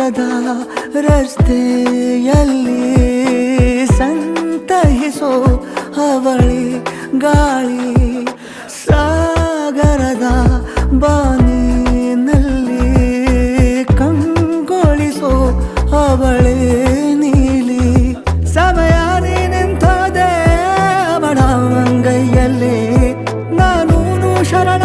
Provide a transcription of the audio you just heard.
ತೀರದ ರಸ್ತೆಯಲ್ಲಿ ಸಂತಹಿಸೋ ಅವಳಿ ಗಾಳಿ ಸಾಗರದ ಬಾನಿನಲ್ಲಿ ಕಂಗೊಳಿಸೋ ಅವಳಿ ನೀಲಿ ಸಮಯ ನಿಂತೋದೆ ಬಡವಂಗೈಯಲ್ಲಿ ನಾನೂನು ಶರಣ